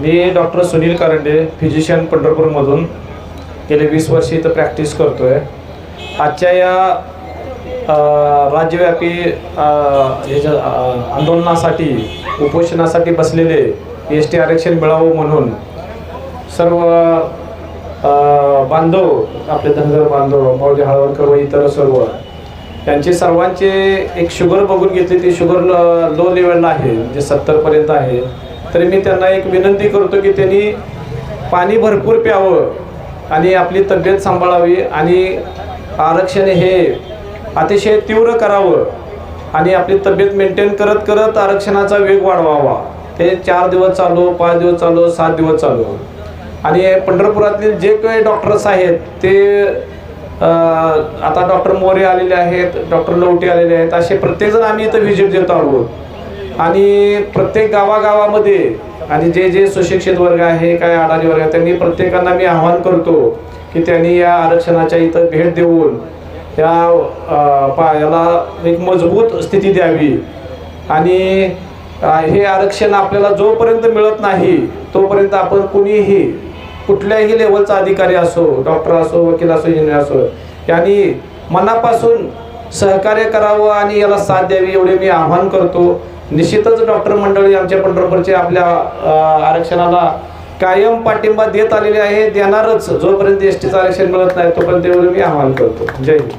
मी doctor Sunil Karande physician पंढरपूरमधून. गेले वीस वर्ष इथं प्रॅक्टिस करतो आहे आजच्या या राज्यव्यापी ह्याच्या आंदोलनासाठी उपोषणासाठी बसलेले एस टी आरक्षण मिळावं म्हणून सर्व बांधव आपले धनगर बांधव मौजे हळवणकर व इतर सर्व त्यांचे सर्वांचे एक शुगर बघून घेतली ती शुगर लो लेवलला आहे म्हणजे सत्तरपर्यंत आहे. तरी मी त्यांना एक विनंती करतो की त्यांनी पाणी भरपूर प्यावं आणि आपली तब्येत सांभाळावी आणि आरक्षण हे अतिशय तीव्र करावं आणि आपली तब्येत मेंटेन करत करत आरक्षणाचा वेग वाढवावा. ते चार दिवस चालू पाच दिवस चालू सात दिवस चालू. आणि पंढरपुरातील जे काही डॉक्टर्स आहेत ते आता डॉक्टर मोरे आलेले आहेत डॉक्टर लवटे आलेले आहेत असे प्रत्येकजण आम्ही इथं व्हिजिट देत आहोत. आणि प्रत्येक गावागावामध्ये आणि जे जे सुशिक्षित वर्ग आहे काय अडाणी वर्ग आहे त्यांनी प्रत्येकांना मी आवाहन करतो की त्यांनी या आरक्षणाच्या इथं भेट देऊन या पा याला एक मजबूत स्थिती द्यावी. आणि हे आरक्षण आपल्याला जोपर्यंत मिळत नाही तोपर्यंत आपण कुणीही कुठल्याही लेवलचा अधिकारी असो डॉक्टर असो वकील असो इंजिनियर असो यांनी मनापासून सहकार्य करावं आणि याला साथ द्यावी एवढे मी आवाहन करतो. निश्चितच डॉक्टर मंडळी आमच्या पंढरपूरचे आपल्या आरक्षणाला कायम पाठिंबा देत आलेले आहे. देणारच जोपर्यंत एस टीचं आरक्षण मिळत नाही तोपर्यंत एवढं मी आवाहन करतो. जय हिंद.